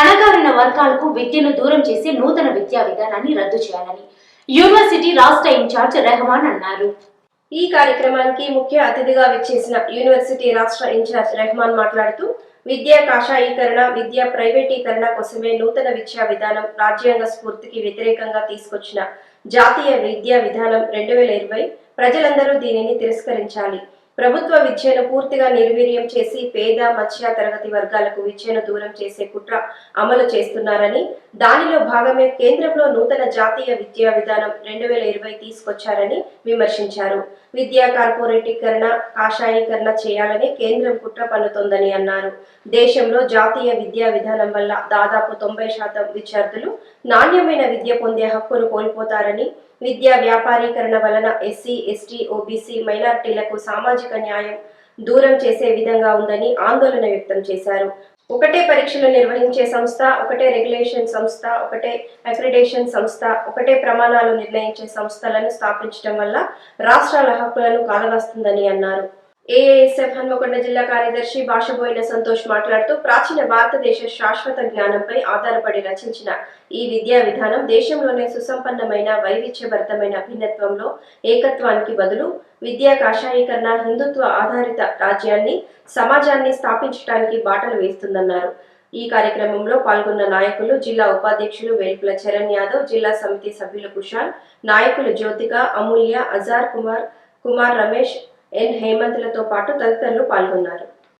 అణగారిన వర్గాలకు విద్యను దూరం చేసి నూతన విద్యా విధానాన్ని రద్దు చేయాలని యూనివర్సిటీ రాష్ట్ర ఇన్ఛార్జ్ రెహమాన్ అన్నారు. ఈ కార్యక్రమానికి ముఖ్య అతిథిగా విచ్చేసిన యూనివర్సిటీ రాష్ట్ర ఇన్ఛార్జ్ రెహమాన్ మాట్లాడుతూ విద్యా కాషాయీకరణ విద్యా ప్రైవేటీకరణ కోసమే నూతన విద్యా విధానం రాజ్యాంగ స్ఫూర్తికి వ్యతిరేకంగా తీసుకొచ్చిన జాతీయ విద్యా విధానం రెండు వేల ఇరవై ప్రజలందరూ దీనిని తిరస్కరించాలి. ప్రభుత్వ విద్యను పూర్తిగా నిర్వీర్యం చేసి పేద మధ్య తరగతి వర్గాలకు విద్యను దూరం చేసే కుట్ర అమలు చేస్తున్నారని దానిలో భాగమే కేంద్రంలో నూతన జాతీయ విద్యా విధానం రెండు వేల ఇరవై తీసుకొచ్చారని విమర్శించారు. విద్యా కార్పొరేటీకరణ కాషాయీకరణ చేయాలని కేంద్రం కుట్ర పన్నుతోందని అన్నారు. దేశంలో జాతీయ విద్యా విధానం వల్ల దాదాపు తొంభై శాతం విద్యార్థులు నాణ్యమైన విద్య పొందే హక్కును కోల్పోతారని విద్యా వ్యాపారీకరణ వలన ఎస్సీ ఎస్టీ ఓబీసీ మైనారిటీలకు సామాజిక న్యాయం దూరం చేసే విధంగా ఉందని ఆందోళన వ్యక్తం చేశారు. ఒకటే పరీక్షలు నిర్వహించే సంస్థ ఒకటే రెగ్యులేషన్ సంస్థ ఒకటే అక్రిడేషన్ సంస్థ ఒకటే ప్రమాణాలు నిర్ణయించే సంస్థలను స్థాపించడం వల్ల రాష్ట్రాల హక్కులను కాలరాస్తుందని అన్నారు. ఏఏఎస్ఎఫ్ హన్మకొండ జిల్లా కార్యదర్శి భాషబోయిన సంతోష్ మాట్లాడుతూ ప్రాచీన భారతదేశ శాశ్వత జ్ఞానంపై ఆధారపడి రచించిన ఈ విద్యా విధానం దేశంలోనే సుసంపన్నమైన వైవిధ్యభరితమైన భిన్నత్వంలో ఏకత్వానికి బదులు విద్యా కాషాయీకరణ హిందుత్వ ఆధారిత రాజ్యాన్ని సమాజాన్ని స్థాపించడానికి బాటలు వేస్తుందన్నారు. ఈ కార్యక్రమంలో పాల్గొన్న నాయకులు జిల్లా ఉపాధ్యక్షులు వేల్పుల చరణ్ యాదవ్ జిల్లా సమితి సభ్యులు కుషాల్ నాయకులు జ్యోతిక అమూల్య అజార్ కుమార్ కుమార్ రమేష్ ఎన్ హేమంత్లతో పాటు తదితరులు పాల్గొన్నారు.